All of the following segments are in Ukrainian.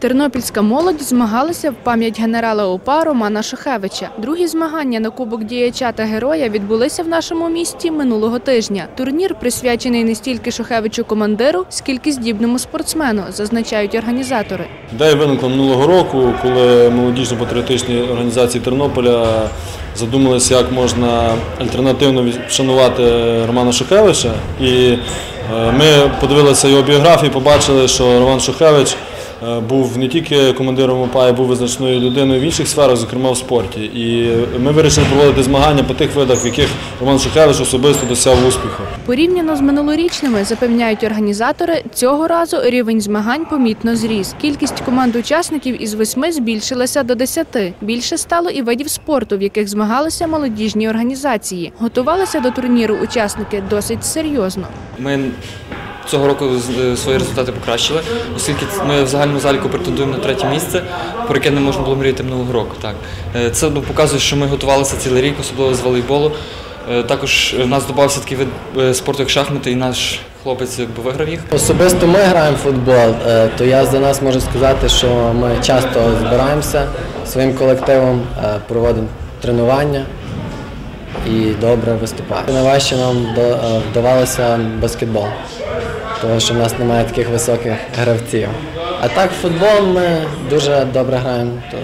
Тернопільська молодь змагалася в пам'ять генерала УПА Романа Шухевича. Другі змагання на Кубок діяча та героя відбулися в нашому місті минулого тижня. Турнір присвячений не стільки Шухевичу командиру, скільки здібному спортсмену, зазначають організатори. Ідея виникла минулого року, коли молодіжно-патріотичні організації Тернополя задумалися, як можна альтернативно вшанувати Романа Шухевича. І е, ми подивилися його біографію, побачили, що Роман Шухевич був не тільки командиром УПА, а був визначною людиною в інших сферах, зокрема в спорті. І ми вирішили проводити змагання по тих видах, в яких Роман Шухевич особисто досяг успіху. Порівняно з минулорічними, запевняють організатори, цього разу рівень змагань помітно зріс. Кількість команд учасників із восьми збільшилася до десяти. Більше стало і видів спорту, в яких змагалися молодіжні організації. Готувалися до турніру учасники досить серйозно. Ми цього року свої результати покращили, оскільки ми в загальному заліку претендуємо на третє місце, про яке не можна було мріяти минулого року. Так. Е, Це ну, показує, що ми готувалися цілий рік, особливо з волейболу. Е, Також в нас додався такий вид е, спорту, як шахмати, і наш хлопець якби виграв їх. Особисто ми граємо в футбол, е, то я за нас можу сказати, що ми часто збираємося своїм колективом, е, проводимо тренування і добре виступаємо. Найважче нам е, вдавалося баскетбол, тому що в нас немає таких високих гравців. А так, футбол ми дуже добре граємо, то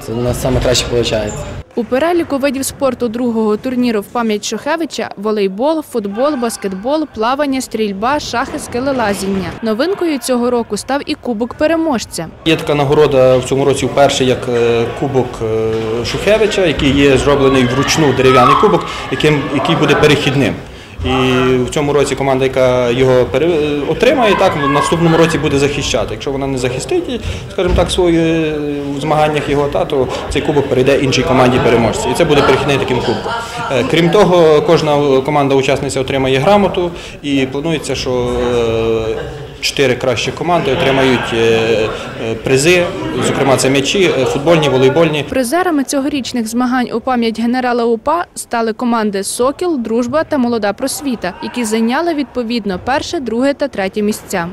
це у нас найкраще краще виходить. У переліку видів спорту другого турніру в пам'ять Шухевича волейбол, футбол, баскетбол, плавання, стрільба, шахи, скелелазіння. Новинкою цього року став і кубок переможця. Є така нагорода в цьому році вперше як е, кубок е, Шухевича, який є зроблений вручну дерев'яний кубок, яким, який буде перехідним. І в цьому році команда, яка його отримає, так в наступному році буде захищати. Якщо вона не захистить, скажімо так, свої е, в змаганнях його, та, то цей кубок перейде іншій команді переможці. І це буде перехідний таким кубком. Е, Крім того, кожна команда-учасниця отримає грамоту і планується, що е, чотири кращі команди отримають е, е, призи, зокрема це м'ячі, е, футбольні, волейбольні. Призерами цьогорічних змагань у пам'ять генерала УПА стали команди Сокіл, Дружба та Молода просвіта, які зайняли відповідно перше, друге та третє місця.